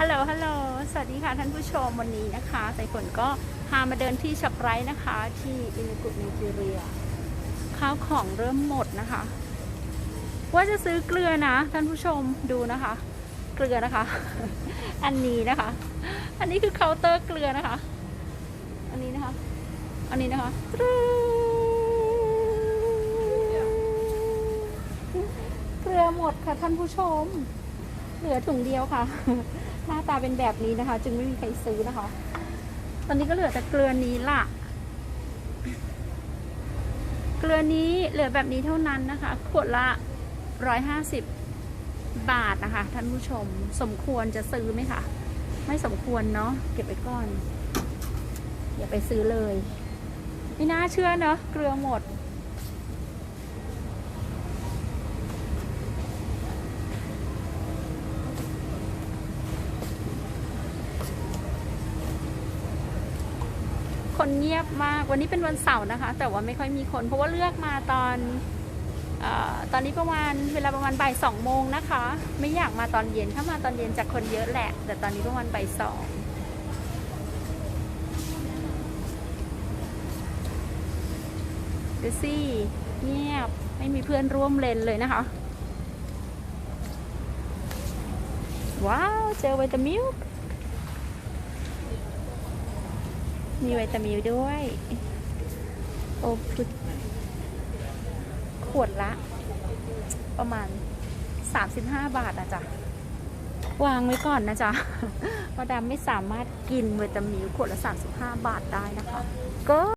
ฮัลโหล ฮัลโหล สวัสดีค่ะท่านผู้ชมวันนี้นะคะสายฝนก็พามาเดินที่ช็อปไรท์นะคะ ที่อินุกุนิจิเรีย ข้าวของเริ่มหมดนะคะ ว่าจะซื้อเกลือนะท่านผู้ชมดูนะคะ เกลือนะคะ อันนี้นะคะ อันนี้คือเคาน์เตอร์เกลือนะคะ อันนี้นะคะ อันนี้นะคะเกลือหมดค่ะท่านผู้ชม เหลือถุงเดียวค่ะ หน้าตาเป็นแบบนี้นะคะ จึงไม่มีใครซื้อนะคะ ตอนนี้ก็เหลือแต่เกลือนี้ล่ะ เกลือนี้เหลือแบบนี้เท่านั้นนะคะ ขวดละร้อยห้าสิบบาทนะคะ ท่านผู้ชม สมควรจะซื้อไหมคะ ไม่สมควรเนาะ เก็บไว้ก่อน อย่าไปซื้อเลย ไม่น่าเชื่อเนาะ เกลือหมด คนเงียบมาก วันนี้เป็นวันเสาร์นะคะ แต่ว่าไม่ค่อยมีคน เพราะว่าเลือกมาตอนอตอนนี้ประมาณเวลาประมาณบ่ายสองโมงนะคะ ไม่อยากมาตอนเย็น ถ้ามาตอนเย็นจะคนเยอะแหละ แต่ตอนนี้ประมาณบ่ายสองดูสิเงียบไม่มีเพื่อนร่วมเลนเลยนะคะ ว้าว เจอวิตามิล มีวิตามิลด้วย โอ้พุดขวดละ ประมาณ 35 บาทนะจ๊ะ วางไว้ก่อนนะจ๊ะเพราะดำไม่สามารถกินวิตามิลขวดละ 35 บาทได้นะคะ ก็